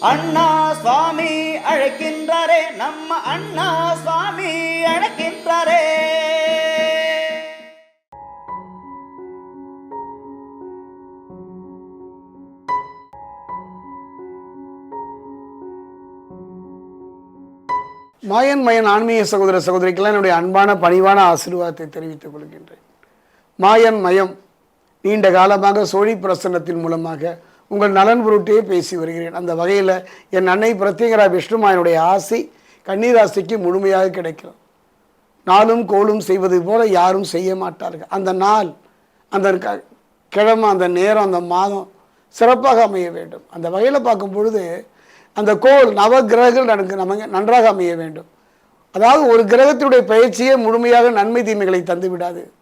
அண்ணா சுவாமி அழைக்கின்றாரே நம்ம அண்ணா சுவாமி அழைக்கின்றாரே. மாயன் மயன் ஆன்மீக சகோதர சகோதரிக்கெல்லாம் என்னுடைய அன்பான பணிவான ஆசீர்வாதத்தை தெரிவித்துக் கொள்கின்றேன். மாயன் மயம் நீண்ட காலமாக சோழி பிரசன்னத்தின் மூலமாக உங்கள் நலன் பொருட்டே பேசி வருகிறேன். அந்த வகையில் என் அன்னை பிரத்யேகரா விஷ்ணுமாயனுடைய ஆசை கன்னிராசிக்கு முழுமையாக கிடைக்கும் நாளும் கோலும் செய்வது போல யாரும் செய்ய மாட்டார்கள். அந்த நாள் அந்த க- கிழமை அந்த நேரம் அந்த மாதம் சிறப்பாக அமைய வேண்டும். அந்த வகையில் பார்க்கும் பொழுது அந்த கோள் நவ கிரகங்கள் எனக்கு நமக்கு நன்றாக அமைய வேண்டும். அதாவது ஒரு கிரகத்தினுடைய பயிற்சியே முழுமையாக நன்மை தீமைகளை தந்து விடாது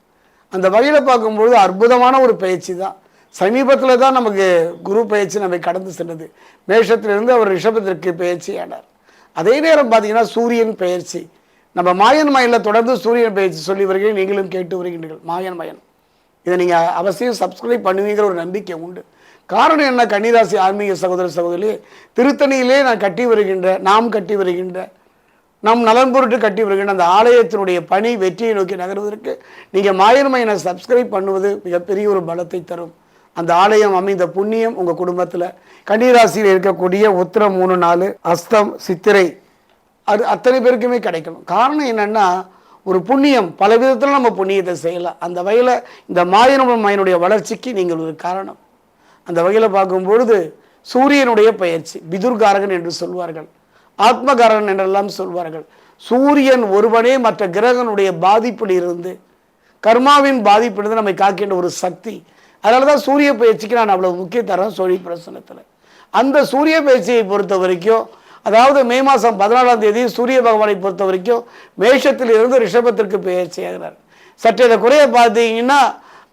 அந்த வகையில் பார்க்கும்பொழுது அற்புதமான ஒரு பயிற்சி தான் சமீபத்தில் தான் நமக்கு குரு பயிற்சி நம்மை கடந்து சென்றது. மேஷத்திலிருந்து அவர் ரிஷபத்திற்கு பயிற்சி ஆனார். அதே நேரம் பார்த்தீங்கன்னா சூரியன் பயிற்சி நம்ம மாயன் மயனில் தொடர்ந்து சூரியன் பயிற்சி சொல்லி வருகிறேன் நீங்களும் கேட்டு வருகின்றீர்கள் மாயன் மயன். இதை நீங்கள் அவசியம் சப்ஸ்கிரைப் பண்ணுவீங்கிற ஒரு நம்பிக்கை உண்டு. காரணம் என்ன? கன்னிராசி ஆன்மீக சகோதர சகோதரி திருத்தணியிலே நான் கட்டி வருகின்ற நாம் கட்டி வருகின்ற நம் நலன் பொருட்டு கட்டி வருகின்ற அந்த ஆலயத்தினுடைய பணி வெற்றியை நோக்கி நகர்வதற்கு நீங்கள் மாயன்மையனை சப்ஸ்கிரைப் பண்ணுவது மிகப்பெரிய ஒரு பலத்தை தரும். அந்த ஆலயம் அமைந்த புண்ணியம் உங்கள் குடும்பத்தில். கன்னிராசியில் இருக்கக்கூடிய உத்திரம் மூணு நாலு அஸ்தம் சித்திரை அது அத்தனை பேருக்குமே கிடைக்கணும். காரணம் என்னன்னா ஒரு புண்ணியம் பல விதத்தில் நம்ம புண்ணியத்தை செய்யலாம். அந்த வகையில் இந்த மாயனுடைய மயனுடைய வளர்ச்சிக்கு நீங்கள் ஒரு காரணம். அந்த வகையில் பார்க்கும்பொழுது சூரியனுடைய பயிற்சி பிதுர்காரகன் என்று சொல்வார்கள். ஆத்மகாரகன் என்றெல்லாம் சொல்வார்கள். சூரியன் ஒருவனே மற்ற கிரகனுடைய பாதிப்பில் இருந்து கர்மாவின் பாதிப்பிலிருந்து நம்மை காக்கின்ற ஒரு சக்தி அதனால தான் சூரிய பயிற்சிக்கு நான் அவ்வளோ முக்கியத்தரம் சோழி பிரசனத்தில் அந்த சூரிய பயிற்சியை பொறுத்த வரைக்கும் அதாவது மே மாதம் பதினாலாம் தேதி சூரிய பகவானை பொறுத்த வரைக்கும் மேஷத்தில் இருந்து ரிஷபத்திற்கு பயிற்சியாகிறார். சற்று இதை குறைய பார்த்தீங்கன்னா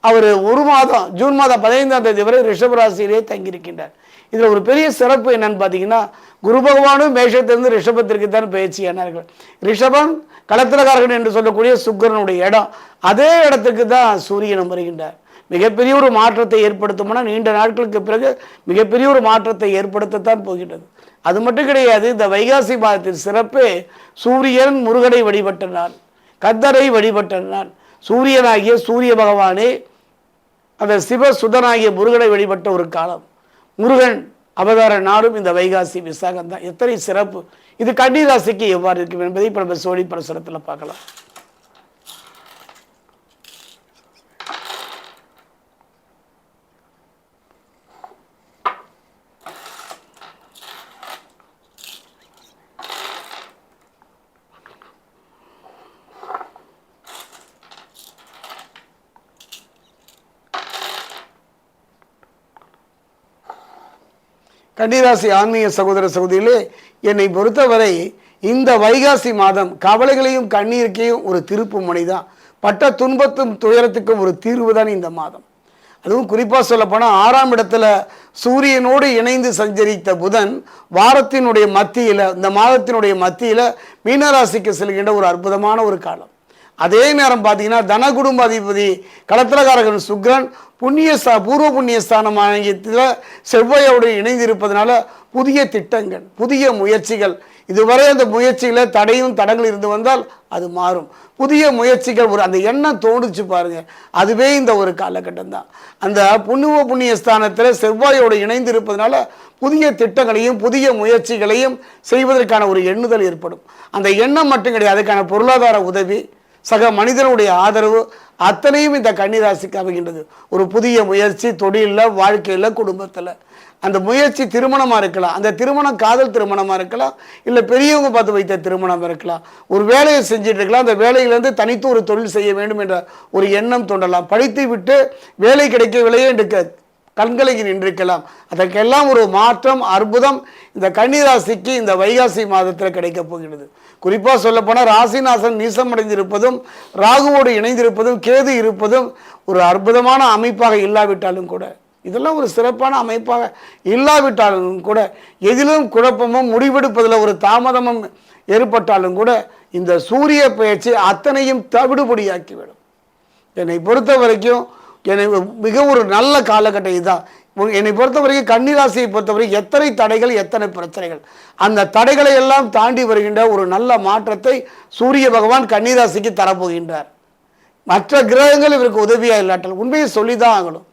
அவர் ஒரு மாதம் ஜூன் மாதம் பதினைந்தாம் தேதி வரை ரிஷபராசியிலே தங்கியிருக்கின்றார். இதில் ஒரு பெரிய சிறப்பு என்னன்னு பார்த்தீங்கன்னா குரு பகவானும் மேஷத்திலிருந்து ரிஷபத்திற்கு தான் பயிற்சியானார்கள். ரிஷபம் களத்திரகாரகன் என்று சொல்லக்கூடிய சுக்கரனுடைய இடம் அதே இடத்துக்கு தான் சூரியனும் வருகின்றார். மிகப்பெரிய ஒரு மாற்றத்தை ஏற்படுத்தும்னா நீண்ட நாட்களுக்கு பிறகு மிகப்பெரிய ஒரு மாற்றத்தை ஏற்படுத்தத்தான் போகின்றது. அது மட்டும் கிடையாது இந்த வைகாசி மாதத்தின் சிறப்பு சூரியன் முருகனை வழிபட்ட நாள் கத்தரை வழிபட்ட நாள். சூரியனாகிய சூரிய பகவானே அந்த சிவ சுதனாகிய முருகனை வழிபட்ட ஒரு காலம். முருகன் அவதார நாடும் இந்த வைகாசி விசாகம் தான் எத்தனை சிறப்பு. இது கன்னிராசிக்கு எவ்வாறு இருக்கும் என்பதை இப்போ நம்ம சோழி பிரசுரத்தில் பார்க்கலாம். கன்னிராசி ஆன்மீக சகோதர சகோதரிகளே என்னை பொறுத்தவரை இந்த வைகாசி மாதம் கவலைகளையும் கண்ணீருக்கையும் ஒரு திருப்பு முனை தான் பட்ட துன்பத்தும் துயரத்துக்கும் ஒரு தீர்வு தான் இந்த மாதம். அதுவும் குறிப்பாக சொல்லப்போனால் ஆறாம் இடத்துல சூரியனோடு இணைந்து சஞ்சரித்த புதன் வாரத்தினுடைய மத்தியில் இந்த மாதத்தினுடைய மத்தியில் மீனராசிக்கு செல்கின்ற ஒரு அற்புதமான ஒரு காலம். அதே நேரம் பார்த்தீங்கன்னா தன குடும்ப அதிபதி களத்திரகாரகன் சுக்ரன் புண்ணியஸ்தா பூர்வ புண்ணிய ஸ்தானம் ஆகியத்தில் செவ்வாயோடு இணைந்திருப்பதனால புதிய திட்டங்கள் புதிய முயற்சிகள். இதுவரை அந்த முயற்சியில் தடையும் தடங்கள் இருந்து வந்தால் அது மாறும். புதிய முயற்சிகள் ஒரு அந்த எண்ணம் தோணுச்சு பாருங்க. அதுவே இந்த ஒரு காலகட்டம் தான் அந்த புண்ணுவ புண்ணிய ஸ்தானத்தில் செவ்வாயோடு இணைந்து இருப்பதனால புதிய திட்டங்களையும் புதிய முயற்சிகளையும் செய்வதற்கான ஒரு எண்ணுதல் ஏற்படும். அந்த எண்ணம் மட்டும் கிடையாது அதுக்கான பொருளாதார உதவி சக மனிதனுடைய ஆதரவு அத்தனையும் இந்த கன்னிராசிக்கு அமைகின்றது. ஒரு புதிய முயற்சி தொழிலில் வாழ்க்கையில் குடும்பத்தில். அந்த முயற்சி திருமணமாக இருக்கலாம். அந்த திருமணம் காதல் திருமணமாக இருக்கலாம். இல்லை பெரியவங்க பார்த்து வைத்த திருமணம் இருக்கலாம். ஒரு வேலையை செஞ்சுட்டு இருக்கலாம். அந்த வேலையிலேருந்து தனித்து ஒரு தொழில் செய்ய வேண்டும் என்ற ஒரு எண்ணம் தோன்றலாம். படித்து விட்டு வேலை கிடைக்கவில்லையே என்று க- கண்கலங்கி நின்றிருக்கலாம். அதற்கெல்லாம் ஒரு மாற்றம் அற்புதம் இந்த கன்னிராசிக்கு இந்த வைகாசி மாதத்தில் கிடைக்கப் போகிறது. குறிப்பாக சொல்லப்போனால் ராசிநாசன் நீசமடைந்திருப்பதும் ராகுவோடு இணைந்திருப்பதும் கேது இருப்பதும் ஒரு அற்புதமான அமைப்பாக இல்லாவிட்டாலும் கூட இதெல்லாம் ஒரு சிறப்பான அமைப்பாக இல்லாவிட்டாலும் கூட எதிலும் குழப்பமும் முடிவெடுப்பதில் ஒரு தாமதமும் ஏற்பட்டாலும் கூட இந்த சூரிய பயிற்சி அத்தனையும் தவிடுபடியாக்கிவிடும். என்னை பொறுத்த வரைக்கும் என்னை மிக ஒரு நல்ல காலகட்டம் இதுதான். என்னை பொறுத்த வரைக்கும் கன்னிராசியை பொறுத்தவரைக்கும் எத்தனை தடைகள் எத்தனை பிரச்சனைகள். அந்த தடைகளை எல்லாம் தாண்டி வருகின்ற ஒரு நல்ல மாற்றத்தை சூரிய பகவான் கன்னிராசிக்கு தரப்போகின்றார். மற்ற கிரகங்கள் இவருக்கு உதவியாக இல்லாட்டல் உண்மையை சொல்லி தான் ஆகணும்.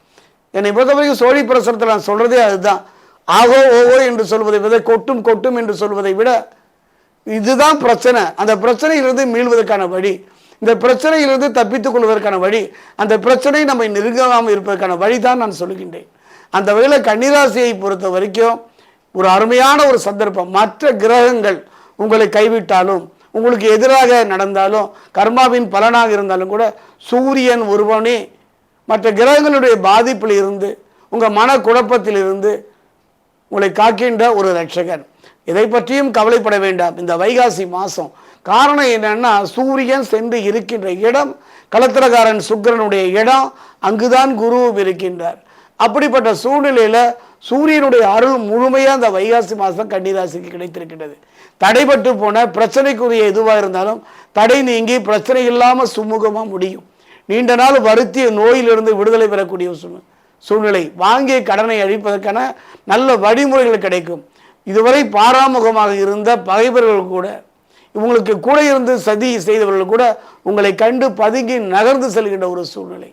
என்னை பொறுத்த வரைக்கும் சோழி பிரசனத்தில் நான் சொல்கிறதே அதுதான். ஆகோ ஓவோ என்று சொல்வதை விட கொட்டும் கொட்டும் என்று சொல்வதை விட இதுதான் பிரச்சனை. அந்த பிரச்சனையிலிருந்து மீள்வதற்கான வழி. இந்த பிரச்சனையிலிருந்து தப்பித்துக் கொள்வதற்கான வழி அந்த பிரச்சனை நம்மை நெருங்காமல் இருப்பதற்கான வழி தான் நான் சொல்கின்றேன். அந்த வகையில் கன்னிராசியை பொறுத்த வரைக்கும் ஒரு அருமையான ஒரு சந்தர்ப்பம். மற்ற கிரகங்கள் உங்களை கைவிட்டாலும் உங்களுக்கு எதிராக நடந்தாலும் கர்மாவின் பலனாக இருந்தாலும் கூட சூரியன் ஒருவனே மற்ற கிரகங்களுடைய பாதிப்பில் இருந்து உங்கள் மன குழப்பத்தில் இருந்து உங்களை காக்கின்ற ஒரு ரட்சகன். இதை பற்றியும் கவலைப்பட வேண்டாம். இந்த வைகாசி மாதம் காரணம் என்னன்னா சூரியன் சென்று இருக்கின்ற இடம் கலத்திரக்காரன் சுக்கிரனுடைய இடம் அங்குதான் குருவும் இருக்கின்றார். அப்படிப்பட்ட சூழ்நிலையில் சூரியனுடைய அருள் முழுமையாக அந்த வைகாசி மாதம் கன்னிராசிக்கு கிடைத்திருக்கின்றது. தடைபட்டு போன பிரச்சனைக்குரிய எதுவாக இருந்தாலும் தடை நீங்கி பிரச்சனை இல்லாமல் சுமூகமாக முடியும். நீண்ட நாள் வருத்திய நோயிலிருந்து விடுதலை பெறக்கூடிய சூழ்நிலை சூழ்நிலை. வாங்கிய கடனை அழிப்பதற்கான நல்ல வழிமுறைகள் கிடைக்கும். இதுவரை பாராமுகமாக இருந்த பகைவர்கள் கூட இவங்களுக்கு கூட இருந்து சதி செய்தவர்கள் கூட உங்களை கண்டு பதுங்கி நகர்ந்து செல்கின்ற ஒரு சூழ்நிலை.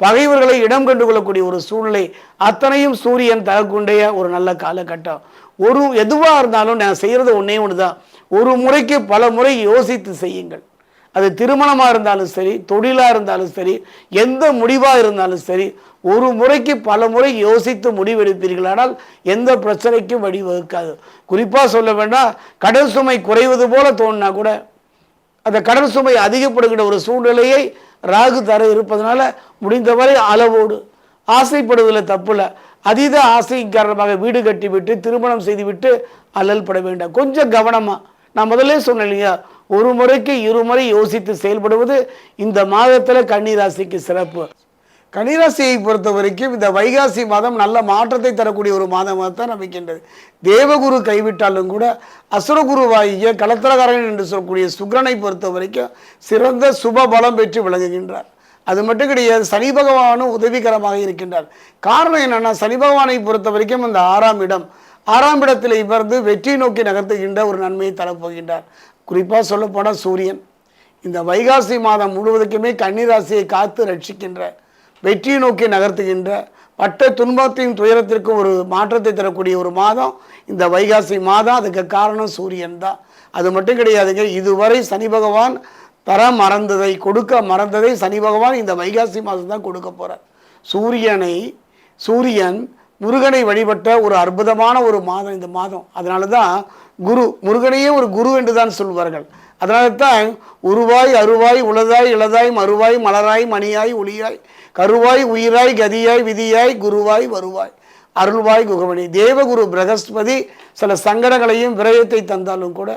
பகைவர்களை இடம் கண்டு கொள்ளக்கூடிய ஒரு சூழ்நிலை. அத்தனையும் சூரியன் தகக்குண்டைய ஒரு நல்ல காலகட்டம். ஒரு எதுவாக இருந்தாலும் நான் செய்கிறது ஒன்றே ஒன்று தான் ஒரு முறைக்கு பல முறை யோசித்து செய்யுங்கள். அது திருமணமாக இருந்தாலும் சரி தொழிலாக இருந்தாலும் சரி எந்த முடிவாக இருந்தாலும் சரி ஒரு முறைக்கு பல முறை யோசித்து முடிவெடுப்பீர்களானால் எந்த பிரச்சனைக்கும் வழிவகுக்காது. குறிப்பாக சொல்ல வேண்டாம் கடன் சுமை குறைவது போல தோணுனா கூட அந்த கடன் சுமை அதிகப்படுகிற ஒரு சூழ்நிலையை ராகு தர இருப்பதனால முடிந்தவரை அளவோடு ஆசைப்படுவதில் தப்புல அதீத ஆசையின் காரணமாக வீடு கட்டிவிட்டு திருமணம் செய்துவிட்டு அல்லல் பட வேண்டாம். கொஞ்சம் கவனமாக நான் முதல்ல சொன்னேன் இல்லையா? ஒரு முறைக்கு இருமுறை யோசித்து செயல்படுவது இந்த மாதத்தில் கன்னிராசிக்கு சிறப்பு. கன்னிராசியை பொறுத்த வரைக்கும் இந்த வைகாசி மாதம் நல்ல மாற்றத்தை தரக்கூடிய ஒரு மாதமாக தான் நம்பிக்கின்றது தேவகுரு கைவிட்டாலும் கூட அசுரகுருவாகிய கலத்திரகாரன் என்று சொல்லக்கூடிய சுக்கிரனை பொறுத்த வரைக்கும் சிறந்த சுப பலம் பெற்று விளங்குகின்றார். அது மட்டும் கிடையாது சனி பகவானும் உதவிகரமாக இருக்கின்றார். காரணம் என்னென்னா சனி பகவானை பொறுத்த வரைக்கும் இந்த ஆறாம் இடம் ஆறாம் இடத்தில் இவர்ந்து வெற்றி நோக்கி நகர்த்துகின்ற ஒரு நன்மையை தரப்போகின்றார். குறிப்பாக சொல்லப்போனால் சூரியன். இந்த வைகாசி மாதம் முழுவதுக்குமே கன்னிராசியை காத்து ரட்சிக்கின்ற வெற்றியை நோக்கி நகர்த்துகின்ற பட்ட துன்பத்தையும் துயரத்திற்கும் ஒரு மாற்றத்தை தரக்கூடிய ஒரு மாதம் இந்த வைகாசி மாதம். அதுக்கு காரணம் சூரியன் தான். அது மட்டும் கிடையாதுங்க இதுவரை சனி பகவான் தர மறந்ததை கொடுக்க மறந்ததை சனி பகவான் இந்த வைகாசி மாதம் தான் கொடுக்க போகிறார் சூரியனை சூரியன் முருகனை வழிபட்ட ஒரு அற்புதமான ஒரு மாதம் இந்த மாதம். அதனால தான் குரு முருகனையே ஒரு குரு என்று தான் சொல்வார்கள். அதனால தான் உருவாய் அருவாய் உளதாய் இளதாய் மறுவாய் மலராய் மணியாய் ஒளியாய் கருவாய் உயிராய் கதியாய் விதியாய் குருவாய் வருவாய். அருள்வாய் குகமணி. தேவகுரு பிரகஸ்பதி சில சங்கடங்களையும் விரயத்தை தந்தாலும் கூட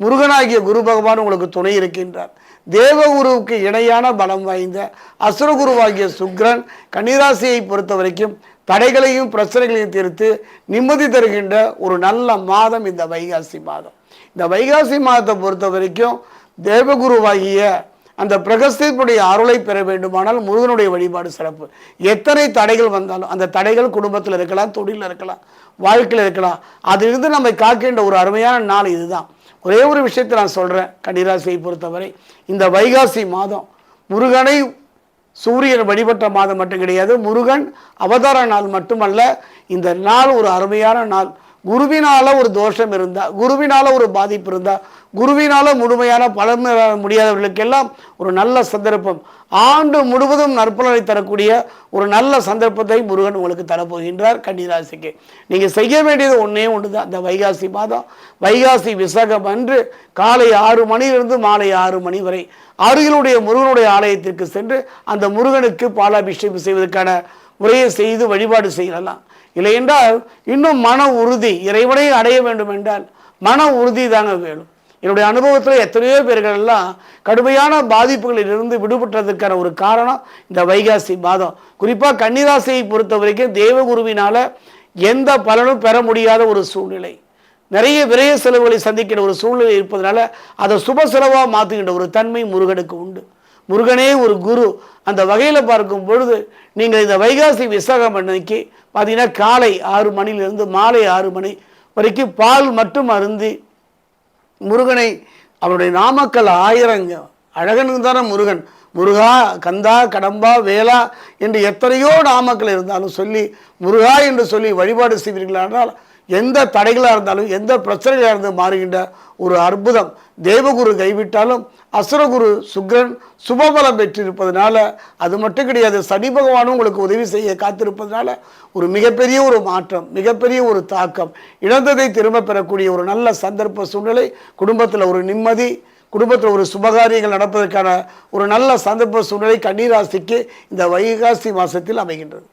முருகனாகிய குரு பகவான் உங்களுக்கு துணை இருக்கின்றார். தேவகுருவுக்கு இணையான பலம் வாய்ந்த அசுரகுருவாகிய சுக்ரன் கன்னிராசியை பொறுத்த வரைக்கும் தடைகளையும் பிரச்சனைகளையும் தீர்த்து நிம்மதி தருகின்ற ஒரு நல்ல மாதம் இந்த வைகாசி மாதம். இந்த வைகாசி மாதத்தை பொறுத்த வரைக்கும் தேவகுருவாகிய அந்த பிரகஸ்தினுடைய அருளை பெற வேண்டுமானால் முருகனுடைய வழிபாடு சிறப்பு. எத்தனை தடைகள் வந்தாலும் அந்த தடைகள் குடும்பத்தில் இருக்கலாம் தொழிலில் இருக்கலாம் வாழ்க்கையில் இருக்கலாம். அதிலிருந்து நம்மை காக்கின்ற ஒரு அருமையான நாள் இதுதான். ஒரே ஒரு விஷயத்தை நான் சொல்கிறேன் கன்னிராசியை பொறுத்தவரை. இந்த வைகாசி மாதம் முருகனை சூரியன் வழிபட்ட மாதம் மட்டும் கிடையாது முருகன் அவதார நாள் மட்டுமல்ல இந்த நாள் ஒரு அருமையான நாள். குருவினால ஒரு தோஷம் இருந்தால் குருவினால ஒரு பாதிப்பு இருந்தால் குருவினால முழுமையான பலன் முடியாதவர்களுக்கெல்லாம் ஒரு நல்ல சந்தர்ப்பம். ஆண்டு முழுவதும் நற்பலனை தரக்கூடிய ஒரு நல்ல சந்தர்ப்பத்தை முருகன் உங்களுக்கு தரப்போகின்றார் கன்னிராசிக்கு. நீங்கள் செய்ய வேண்டியது ஒன்றே ஒன்று தான் இந்த வைகாசி மாதம். வைகாசி விசாகம் அன்று காலை ஆறு மணியிலிருந்து மாலை ஆறு மணி வரை அருகிலுடைய முருகனுடைய ஆலயத்திற்கு சென்று அந்த முருகனுக்கு பாலாபிஷேகம் செய்வதற்கான முறையை செய்து வழிபாடு செய்யலாம். இல்லை என்றால் இன்னும் மன உறுதி இறைவனை அடைய வேண்டும் என்றால் மன உறுதி தாங்க வேணும் என்னுடைய அனுபவத்தில் எத்தனையோ பேர்கள் எல்லாம் கடுமையான பாதிப்புகளில் இருந்து விடுபட்டதுக்கான ஒரு காரணம் இந்த வைகாசி மாதம். குறிப்பாக கன்னிராசியை பொறுத்த வரைக்கும் தேவகுருவினால எந்த பலனும் பெற முடியாத ஒரு சூழ்நிலை. நிறைய விரய செலவுகளை சந்திக்கிற ஒரு சூழ்நிலை இருப்பதனால அதை சுப செலவாக மாற்றுகின்ற ஒரு தன்மை முருகனுக்கு உண்டு. முருகனே ஒரு குரு. அந்த வகையில் பார்க்கும் பொழுது நீங்கள் இந்த வைகாசி விசாகம் அன்னைக்கு பார்த்தீங்கன்னா காலை ஆறு மணிலிருந்து மாலை ஆறு மணி வரைக்கும் பால் மட்டும் அருந்தி முருகனை அவருடைய நாமக்கல் ஆயிரங்க அழகனுக்கு தானே முருகன். முருகா கந்தா கடம்பா வேலா என்று எத்தனையோ நாமக்கள் இருந்தாலும் சொல்லி முருகா என்று சொல்லி வழிபாடு செய்வீர்களானால் எந்த தடைகளாக இருந்தாலும் எந்த பிரச்சனைகளாக இருந்து மாறுகின்ற ஒரு அற்புதம். தேவகுரு கைவிட்டாலும் அசுரகுரு சுக்ரன் சுபபலம் பெற்றிருப்பதனால அது மட்டும் கிடையாது சனி பகவானும் உங்களுக்கு உதவி செய்ய காத்திருப்பதனால ஒரு மிகப்பெரிய ஒரு மாற்றம் மிகப்பெரிய ஒரு தாக்கம். இழந்ததை திரும்ப பெறக்கூடிய ஒரு நல்ல சந்தர்ப்ப சூழ்நிலை குடும்பத்தில் ஒரு நிம்மதி குடும்பத்தில் ஒரு சுபகாரியங்கள் நடப்பதற்கான ஒரு நல்ல சந்தர்ப்ப சூழ்நிலை கன்னிராசிக்கு இந்த வைகாசி மாதத்தில் அமைகின்றது.